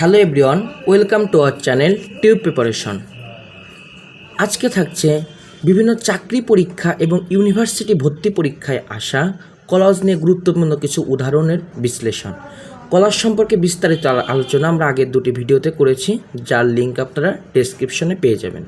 Hello everyone, welcome to our channel tube preparation. আজকে থাকছে বিভিন্ন চাকরি পরীক্ষা এবং ইউনিভার্সিটি ভর্তি পরীক্ষায় আসা কলেজ নিয়ে গুরুত্বপূর্ণ কিছু উদাহরণের বিশ্লেষণ। কলেজ সম্পর্কে বিস্তারিত আলো- আলোচনা আমরা আগের দুটি ভিডিওতে করেছি, যার লিঙ্ক আপনারা ডেসক্রিপশনে পেয়ে যাবেন।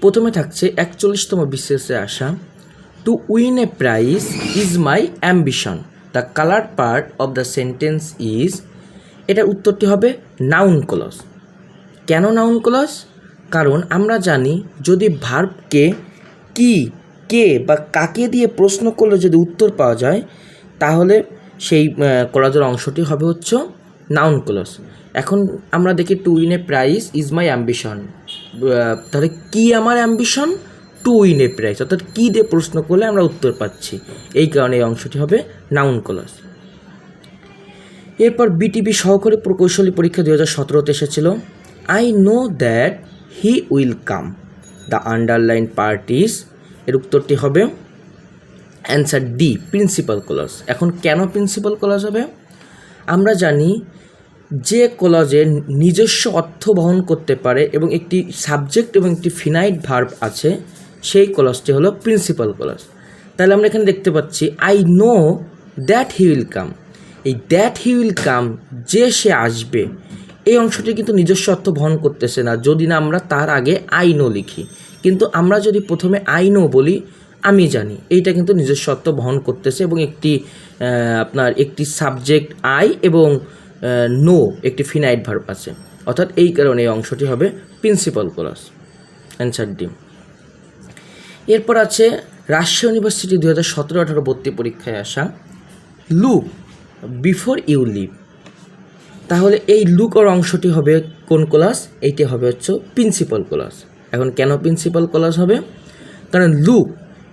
প্রথমে থাকছে একচল্লিশতম বিসিএসে আসা to win a prize is my ambition the colour part of the sentence is এটার উত্তরটি হবে নাউন ক্লস। কেন নাউন ক্লস? কারণ আমরা জানি যদি ভার্বকে কি, কে বা কাকে দিয়ে প্রশ্ন করলে যদি উত্তর পাওয়া যায়, তাহলে সেই কলাজের অংশটি হবে হচ্ছে নাউন ক্লস। এখন আমরা দেখি to win a prize is my ambition. তাহলে কি আমার ambition? To win a prize. অর্থাৎ কী দিয়ে প্রশ্ন করলে আমরা উত্তর পাচ্ছি? এই কারণে এই অংশটি হবে নাউন ক্লজ এরপর বিটিভি সহকারী প্রকৌশলী পরীক্ষা দু হাজার সতেরোতে এসেছিল। I know that he will come the underline part is এর উত্তরটি হবে অ্যান্সার ডি প্রিন্সিপাল কলাস এখন কেন প্রিন্সিপাল কলাস হবে? আমরা জানি যে কলাজে নিজস্ব অর্থ বহন করতে পারে এবং একটি সাবজেক্ট এবং একটি ফিনাইট ভার্ব আছে, সেই কলাসটি হলো প্রিন্সিপাল কলাস তাহলে আমরা এখানে দেখতে পাচ্ছি I know that he will come এই দ্যাট হি উইল কাম যে সে আসবে, এই অংশটি কিন্তু নিজস্ব অর্থ বহন করতেছে না, যদি না আমরা তার আগে আইনও লিখি। কিন্তু আমরা যদি প্রথমে আইনও বলি, আমি জানি। এইটা কিন্তু নিজস্ব অর্থ বহন করতেছে এবং একটি আপনার একটি সাবজেক্ট আই এবং নো একটি ফিনাইট ভার্ব আছে। অর্থাৎ এই কারণে এই অংশটি হবে প্রিন্সিপাল ক্লাস অ্যান্সার ডি এরপর আছে, রাজশাহী ইউনিভার্সিটি দু হাজার সতেরো আঠারো ভর্তি পরীক্ষায় আসা লুক বিফোর ইউ লিভ। তাহলে এই লুকর অংশটি হবে কোন ক্লাস? এইটি হবে হচ্ছে প্রিন্সিপাল ক্লাস। এখন কেন প্রিন্সিপাল ক্লাস হবে? কারণ লুক,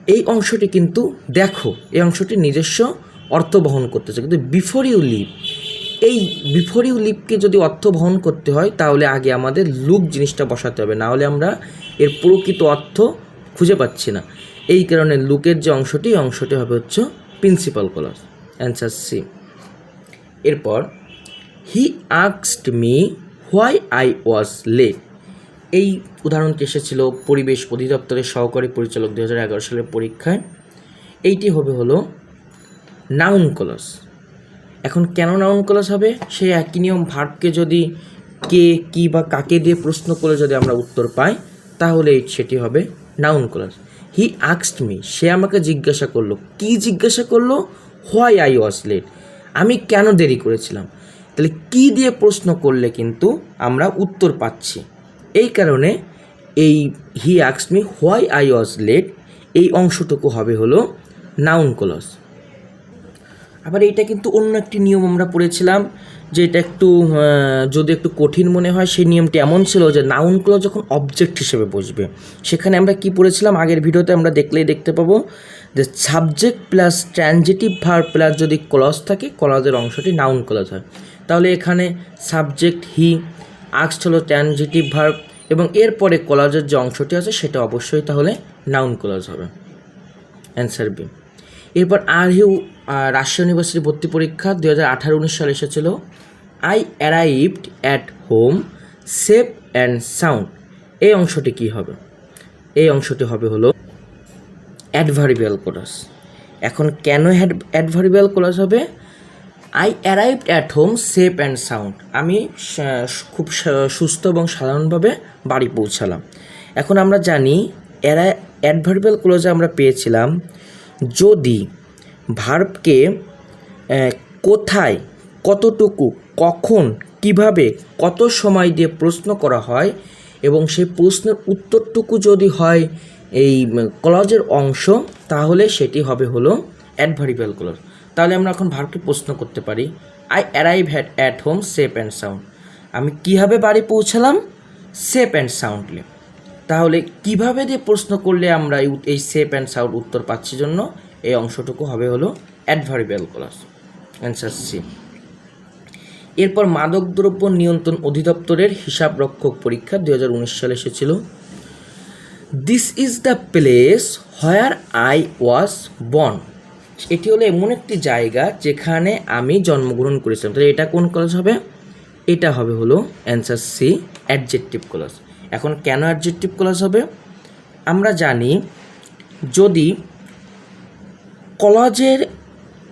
এই অংশটি কিন্তু দেখো, এই অংশটি নিজস্ব অর্থ বহন করতেছে। কিন্তু বিফোর ইউ লিভ, এই বিফোর ইউ লিভকে যদি অর্থ বহন করতে হয়, তাহলে আগে আমাদের লুক জিনিসটা বসাতে হবে। না হলে আমরা এর প্রকৃত অর্থ খুঁজে পাচ্ছি না। এই কারণে লুকের যে অংশটি অংশটি হবে হচ্ছে প্রিন্সিপাল ক্লাস। Answer C. এরপর he আক্সড me why I was late এই উদাহরণটি এসেছিল পরিবেশ অধিদপ্তরের সহকারী পরিচালক দু হাজার এগারো সালের পরীক্ষায়। এইটি হবে হলো নাউন কলস এখন কেন নাউন কলস হবে? সেই একই নিয়ম ভার্বকে যদি কে, কি বা কাকে দিয়ে প্রশ্ন করে যদি আমরা উত্তর পাই, তাহলে সেটি হবে নাউন কলস হি আক্সড মি সে আমাকে জিজ্ঞাসা করল। কি জিজ্ঞাসা করল? হোয়াই আই ওয়াজ লেট আমি কেন দেরি করেছিলাম? তাহলে কি দিয়ে প্রশ্ন করলে কিন্তু আমরা উত্তর পাচ্ছি? এই কারণে এই he আক্সড me why I was late, এই অংশটুকু হবে হলো নাউন কলস আবার এটা কিন্তু অন্য একটি নিয়ম আমরা পড়েছিলাম, যে এটা একটু যদি একটু কঠিন মনে হয়, সেই নিয়মটি এমন ছিল যে নাউন ক্লজ যখন অবজেক্ট হিসেবে বসবে, সেখানে আমরা কি পড়েছিলাম? আগের ভিডিওতে আমরা দেখলেই দেখতে পাবো যে subject plus transitive verb plus যদি ক্লজ থাকে ক্লজের অংশটি নাউন ক্লজ হয়। তাহলে এখানে সাবজেক্ট হি আক্সড হলো ট্রানজিটিভ ভার্ব এবং এরপরে কলাজের যে অংশটি আছে, সেটা অবশ্যই তাহলে নাউন ক্লজ হবে। অ্যান্সার বি এরপর আর হিউ রাজশাহী ইউনিভার্সিটি ভর্তি পরীক্ষা দু হাজার আঠারো উনিশ সালে এসেছিল। I arrived at home safe and sound এই অংশটি কি হবে? এই অংশটি হবে হলো অ্যাডভারিবিয়াল কোলাস এখন কেন অ্যাডভারিবিয়াল কোলাস হবে? I arrive at home safe and sound আমি খুব সুস্থ এবং সাধারণভাবে বাড়ি পৌঁছালাম। এখন আমরা জানি, এরা অ্যাডভার্বিয়াল ক্লোজে আমরা পেয়েছিলাম যদি ভার্বকে কোথায়, কতটুকু, কখন, কীভাবে, কত সময় দিয়ে প্রশ্ন করা হয় এবং সেই প্রশ্নের উত্তরটুকু যদি হয় এই ক্লজের অংশ, তাহলে সেটি হবে হলো অ্যাডভারিবিয়াল ক্লজ তাহলে আমরা এখন ভার্বকে প্রশ্ন করতে পারি I arrive at at home safe and sound আমি কীভাবে বাড়ি পৌঁছালাম? সেফ অ্যান্ড সাউন্ডলি তাহলে কীভাবে দিয়ে প্রশ্ন করলে আমরা এই সেফ অ্যান্ড সাউন্ড উত্তর পাচ্ছি জন্য? এই অংশটুকু হবে হলো অ্যাডভারিবিয়াল ক্লাস অ্যান্সার সি এরপর মাদকদ্রব্য নিয়ন্ত্রণ অধিদপ্তরের হিসাব রক্ষক পরীক্ষা দু হাজার উনিশ সালে এসেছিল। This is the place where I was born এটি হলো এমন একটি জায়গা যেখানে আমি জন্মগ্রহণ করেছিলাম। তাহলে এটা কোন কলেজ হবে? এটা হবে হলো অ্যান্সার সি অ্যাডজেক্টিভ ক্লজ এখন কেন অ্যাডজেক্টিভ ক্লজ হবে? আমরা জানি যদি কলেজের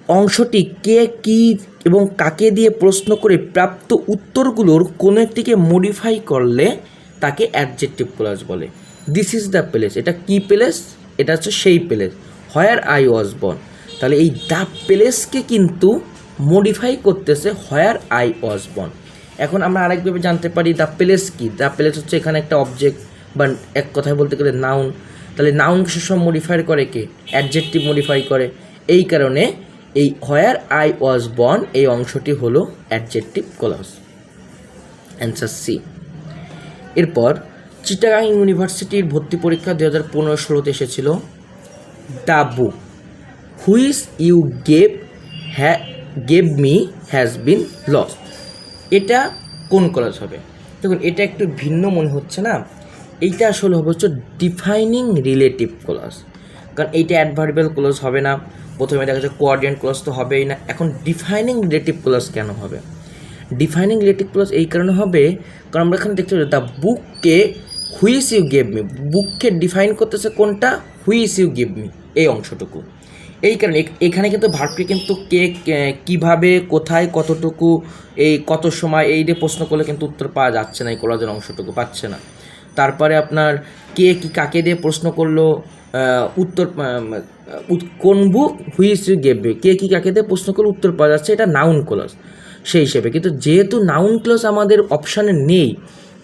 অংশটি কে, কী এবং কাকে দিয়ে প্রশ্ন করে প্রাপ্ত উত্তরগুলোর কোনো একটিকে মডিফাই করলে তাকে অ্যাডজেক্টিভ ক্লজ বলে। দিস ইজ দ্য প্লেস এটা কি প্লেস এটা হচ্ছে সেই place where I was born তাহলে এই দ্য প্লেসকে কিন্তু মডিফাই করতেছে হোয়ার আই ওয়াজ বর্ন এখন আমরা আরেকভাবে জানতে পারি দ্য প্লেস কি? দ্য প্লেস হচ্ছে এখানে একটা অবজেক্ট বা এক কথায় বলতে গেলে নাউন তাহলে নাউনকে সব মডিফাই করে কে? অ্যাডজেক্টিভ মডিফাই করে। এই কারণে এই হোয়ার আই ওয়াজ বর্ন এই অংশটি হলো অ্যাডজেক্টিভ ক্লজ অ্যান্সার সি এরপর চিটাগাং ইউনিভার্সিটির ভর্তি পরীক্ষা দু হাজার পনেরো ষোলোতে এসেছিল। The book whose you gave হ্যা, gave me has been lost এটা কোন কলেজ হবে? দেখুন, এটা একটু ভিন্ন মনে হচ্ছে না? এইটা আসলে হবে হচ্ছে ডিফাইনিং রিলেটিভ ক্লজ। কারণ এইটা অ্যাডভার্বিয়াল ক্লজ হবে না। প্রথমে দেখা যাচ্ছে কোয়ার্ডিনেট ক্লজ তো হবেই না। এখন ডিফাইনিং রিলেটিভ ক্লজ কেন হবে? ডিফাইনিং রিলেটিভ ক্লজ এই কারণে হবে, কারণ আমরা এখানে দেখতে পাচ্ছি দ্য বুককে হুইস ইউ গেভ মি? বুককে ডিফাইন করতেছে কোনটা? হুইস ইউ গেভ মি। এই অংশটুকু। এই কারণে এখানে কিন্তু ভার্বটি কিন্তু কে কীভাবে, কোথায়, কতটুকু, এই কত সময়, এই দিয়ে প্রশ্ন করলে কিন্তু উত্তর পাওয়া যাচ্ছে না এই কলেজের অংশটুকু, পাচ্ছে না। তারপরে আপনার কে কি কাকে দিয়ে প্রশ্ন করল উত্তর কোন বুক? হুইস ইউ গেভ কে কি কাকে দিয়ে প্রশ্ন করলে, উত্তর পাওয়া যাচ্ছে। এটা নাউন ক্লজ সেই হিসেবে। কিন্তু যেহেতু নাউন ক্লজ আমাদের অপশানে নেই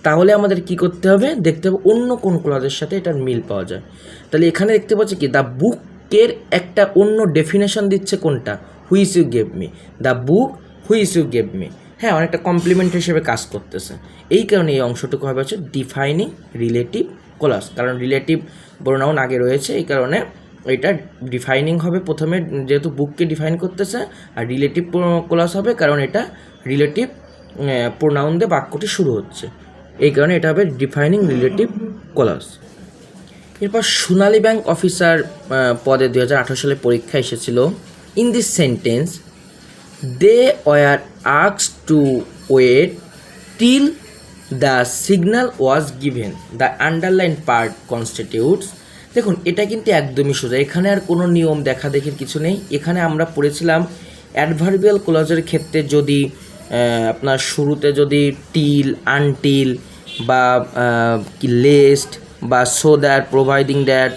তাহলে আমাদের কি করতে হবে? দেখতে হবে অন্য কোন ক্লজের সাথে এটার মিল পাওয়া যায়। তাহলে এখানে দেখতে পাচ্ছি কি? দ্য বুকের একটা অন্য ডেফিনেশন দিচ্ছে কোনটা? Whose you gave me the book whose you gave me হ্যাঁ অনেকটা কমপ্লিমেন্ট হিসেবে কাজ করতেছে। এই কারণে এই অংশটুকু হবে হচ্ছে ডিফাইনিং রিলেটিভ ক্লাস কারণ রিলেটিভ প্রোনাউন আগে রয়েছে, এই কারণে এটা ডিফাইনিং হবে প্রথমে, যেহেতু বুককে ডিফাইন করতেছে, আর রিলেটিভ ক্লাস হবে, কারণ এটা রিলেটিভ প্রোনাউন দিয়ে বাক্যটি শুরু হচ্ছে। এই কারণে এটা হবে ডিফাইনিং রিলেটিভ ক্লাস এরপর সোনালী ব্যাংক অফিসার পদে দু হাজার আঠারো সালে পরীক্ষা এসেছিল। In this sentence they were আক্স to wait till the signal was given the underline part constitutes দেখুন, এটা কিন্তু একদমই সোজা। এখানে আর কোনো নিয়ম দেখা দেখির কিছু নেই। এখানে আমরা পড়েছিলাম অ্যাডভার্বিয়াল ক্লজের ক্ষেত্রে যদি আপনার শুরুতে যদি টিল আনটিল বা কি লেস্ট বা সো দ্যাট প্রোভাইডিং দ্যাট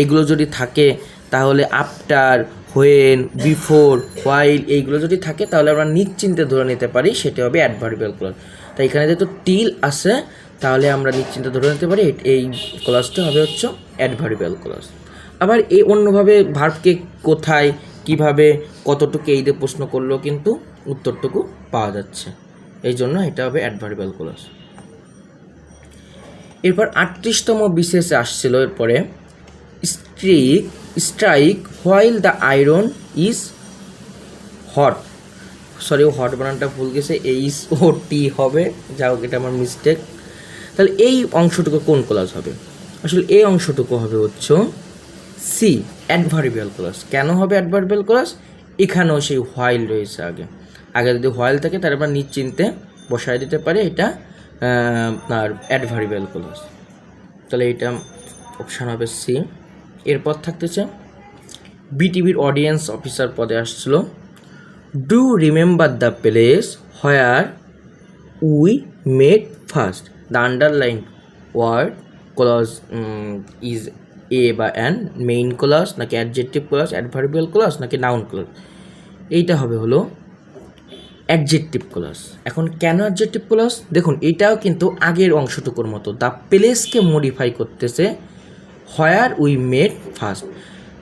এইগুলো যদি থাকে, তাহলে আফটার হোয়েন বিফোর হোয়াইল এইগুলো যদি থাকে, তাহলে আমরা নিশ্চিন্তে ধরে নিতে পারি সেটা হবে অ্যাডভার্বিয়াল ক্লজ তাই এখানে যেহেতু টিল আছে, তাহলে আমরা নিশ্চিন্তে ধরে নিতে পারি এই ক্লজটা হবে হচ্ছে অ্যাডভার্বিয়াল ক্লজ আবার এই অন্যভাবে ভার্বকে কোথায়, কীভাবে, কতটুকু এই দিয়ে প্রশ্ন করলেও কিন্তু উত্তরটুকু পাওয়া যাচ্ছে। এই জন্য এটা হবে অ্যাডভার্বিয়াল ক্লজ এরপর আটত্রিশতম বিশেষে আসছিল এরপরে। Streak, strike while the iron is hot. Sorry hot বানানটা ভুল গেছে এইচ ও টি হবে যা হোক, এটা আমার মিস্টেক তাহলে এই অংশটুকু কোন ক্লাস হবে? আসলে এই অংশটুকু হবে হচ্ছে সি অ্যাডভার্বিয়াল ক্লাস কেন হবে অ্যাডভার্বিয়াল ক্লাস এখানেও সেই হোয়াইল রয়েছে আগে। আগে যদি হোয়াইল থাকে আমরা নিশ্চিন্তে বসায় দিতে পারি, এটা আর অ্যাডভার্বিয়াল ক্লাস তাহলে এটা অপশান হবে সি এরপর থাকতেছে বিটিভির অডিয়েন্স অফিসার পদে আসছিল। Do remember the place where we made first the underline word clause is a বা অ্যান মেইন ক্লজ নাকি অ্যাডজেক্টিভ ক্লজ অ্যাডভার্বিয়াল ক্লজ নাকি নাউন ক্লজ এইটা হবে হলো অ্যাডজেক্টিভ ক্লজ এখন কেন অ্যাডজেক্টিভ ক্লজ দেখুন, এটাও কিন্তু আগের অংশটুকুর মতো। দ্য প্লেসকে মডিফাই করতেছে হোয়ার উই মেড ফার্স্ট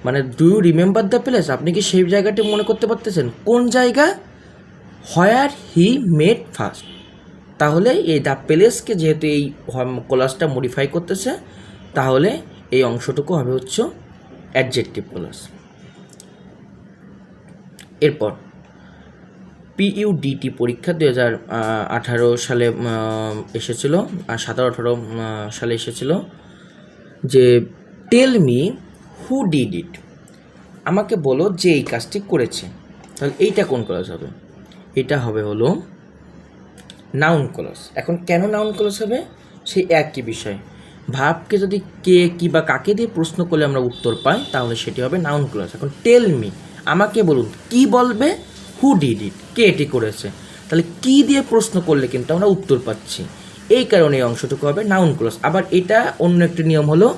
মানে do you remember the place আপনি কি সেই জায়গাটি মনে করতে পারতেছেন? কোন জায়গা? হোয়ার হি মেড ফার্স্ট তাহলে এই দ্য প্লেসকে যেহেতু এই ক্লাসটা মডিফাই করতেছে, তাহলে এই অংশটুকু হবে হচ্ছে অ্যাডজেক্টিভ ক্লাস এরপর পিইউডিটি পরীক্ষা দু হাজার আঠারো সালে এসেছিল, আর সতেরো, আঠারো সালে এসেছিল, যে tell me who did it আমাকে বলো যে এই কাজটি করেছে। তাহলে এইটা কোন ক্লাস হবে? এটা হবে হলো নাউন ক্লস এখন কেন নাউন ক্লস হবে? সেই একই বিষয়। ভাবকে যদি কে, কি বা কাকে দিয়ে প্রশ্ন করলে আমরা উত্তর পাই, তাহলে সেটি হবে নাউন ক্লস এখন টেল মি আমাকে বলুন, কি বলবে? হু ডিড ইট কে এটি করেছে? তাহলে কি দিয়ে প্রশ্ন করলে কিন্তু আমরা উত্তর পাচ্ছি? এই কারণে এই অংশটুকু হবে নাউন ক্লস আবার এটা অন্য একটি নিয়ম হলো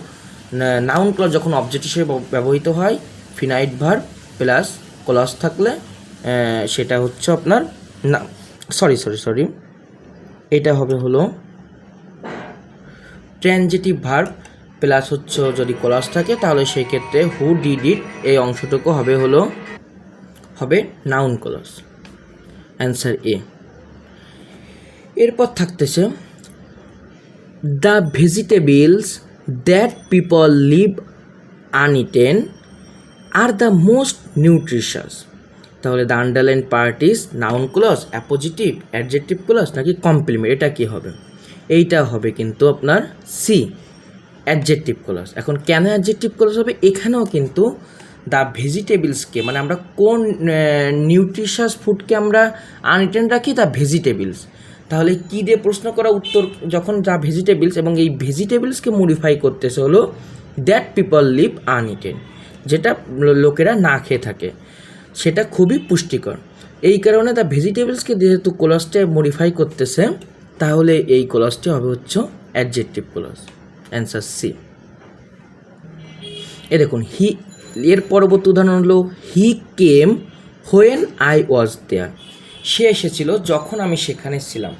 নাউন ক্লস যখন অবজেক্ট হিসেবে ব্যবহৃত হয় ফিনাইট ভার প্লাস ক্লস থাকলে সেটা হচ্ছে আপনার না সরি সরি সরি এটা হবে হলো ট্রানজিটিভ ভার্ব প্লাস হচ্ছে যদি ক্লস থাকে, তাহলে সেই ক্ষেত্রে হু ডিড ইট এই অংশটুকু হবে হলো হবে নাউন ক্লস অ্যান্সার এ এরপর থাকতেছে the vegetables that people leave uneaten are the most nutritious তাহলে the underline part is noun clause appositive adjective clause নাকি কমপ্লিমেন্ট এটা কি হবে? এইটা হবে কিন্তু আপনার সি অ্যাডজেক্টিভ ক্লস এখন কেন অ্যাডজেক্টিভ ক্লস হবে? এখানেও কিন্তু দ্য ভেজিটেবলসকে মানে আমরা কোন নিউট্রিশাস ফুডকে আমরা আনইটেন রাখি দ্য ভেজিটেবলস তাহলে কি দিয়ে প্রশ্ন করা উত্তর, যখন দ্য ভেজিটেবলস এবং এই ভেজিটেবলসকে মডিফাই করতেছে হলো দ্যাট পিপল লিভ আনইটেন যেটা লোকেরা না খেয়ে থাকে, সেটা খুবই পুষ্টিকর। এই কারণে দ্য ভেজিটেবলসকে যেহেতু কোলাসটা মডিফাই করতেছে, তাহলে এই কোলাসটি হবে হচ্ছে অ্যাডজেক্টিভ কোলাস অ্যান্সার সি এ দেখুন হি এর পরবর্তী উদাহরণ হলো হি কেম হোয়েন আই ওয়াজ দেয়ার সে এসেছিল যখন আমি সেখানে ছিলাম।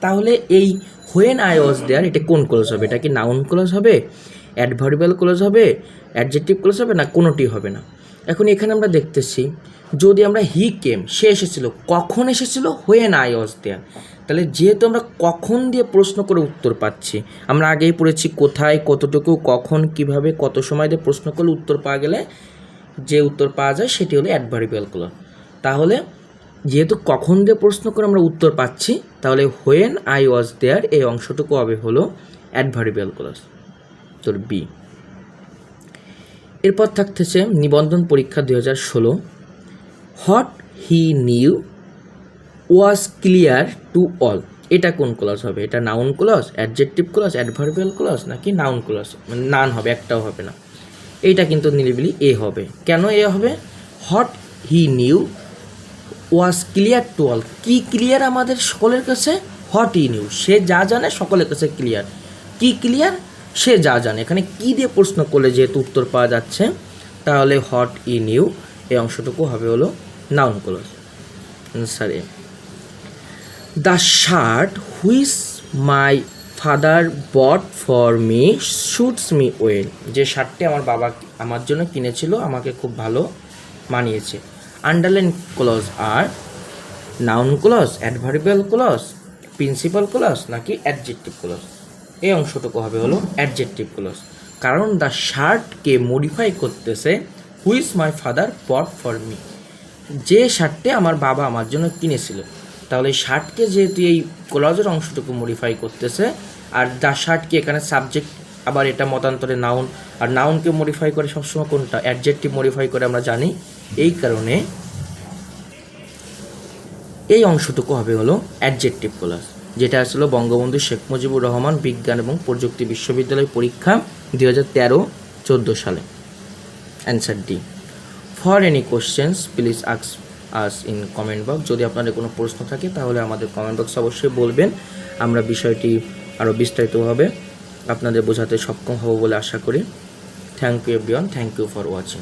তাহলে এই হোয়েন আই ওয়াজ দেয়ার এটা কোন ক্লোজ হবে? এটা কি নাউন ক্লোজ হবে? অ্যাডভার্বিয়াল ক্লোজ হবে? অ্যাডজেক্টিভ ক্লোজ হবে? না, কোনোটি হবে না। এখন এখানে আমরা দেখতেছি, যদি আমরা হি কেম সে এসেছিল, কখন এসেছিল? হোয়েন আই ওয়াজ দেয়ার তাহলে যেহেতু আমরা কখন দিয়ে প্রশ্ন করে উত্তর পাচ্ছি, আমরা আগেই পড়েছি কোথায়, কতটুকু, কখন, কীভাবে, কত সময় দিয়ে প্রশ্ন করলে উত্তর পাওয়া গেলে যে উত্তর পাওয়া যায় সেটি হলো অ্যাডভার্বিয়াল ক্লজ তাহলে যেহেতু কখন দিয়ে প্রশ্ন করে আমরা উত্তর পাচ্ছি, তাহলে হোয়েন আই ওয়াজ দেয়ার এই অংশটুকু হবে হলো অ্যাডভার্বিয়াল ক্লজ তোর বি এরপর থাকতেছে নিবন্ধন পরীক্ষা দু হাজার ষোলো। What he knew was clear to all এটা কোন ক্লজ হবে? এটা noun clause adjective clause adverbial clause নাকি নাউন ক্লজ মানে নান হবে, একটাও হবে না। এইটা কিন্তু নিরিবিলি এ হবে। কেন এ হবে? What he knew was clear to all কি ক্লিয়ার আমাদের সকলের কাছে? হট ই নিউ সে যা জানে সকলের কাছে ক্লিয়ার কি ক্লিয়ার সে যা জানে। এখানে কি দিয়ে প্রশ্ন করলে যেহেতু উত্তর পাওয়া যাচ্ছে, তাহলে হট ই নিউ এই অংশটুকু হবে হলো noun clause answer A the shirt whose my father bought for me suits me well যে শার্টটি আমার বাবা আমার জন্য কিনেছিল, আমাকে খুব ভালো মানিয়েছে। আন্ডারলাইন ক্লজ আর noun clause adverbial clause principal clause নাকি অ্যাডজেক্টিভ ক্লজ এই অংশটুকু হবে হলো অ্যাডজেক্টিভ ক্লজ কারণ দ্য শার্টকে মডিফাই করতেছে whose my father bought for me যে শার্টটি আমার বাবা আমার জন্য কিনেছিল। তাহলে এই শার্টকে যেহেতু এই ক্লজের অংশটুকু মডিফাই করতেছে, আর দ্য শার্টকে এখানে সাবজেক্ট আবার এটা মতান্তরে নাউন আর নাউনকে মডিফাই করে সবসময় কোনটা? অ্যাডজেক্টিভ মডিফাই করে আমরা জানি। এই কারণে এই অংশটুকু হবে হলো অ্যাডজেক্টিভ ক্লাস যেটা আসলে বঙ্গবন্ধু শেখ মুজিবুর রহমান বিজ্ঞান এবং প্রযুক্তি বিশ্ববিদ্যালয় পরীক্ষা দুই হাজার তেরো, চোদ্দ সালে। Answer D for any questions please আক্স us in comment box যদি আপনাদের কোনো প্রশ্ন থাকে, তাহলে আমাদের কমেন্ট বক্স অবশ্যই বলবেন। আমরা বিষয়টি আরও বিস্তারিতভাবে আপনাদের বোঝাতে সক্ষম হব বলে আশা করি। Thank you everyone thank you for watching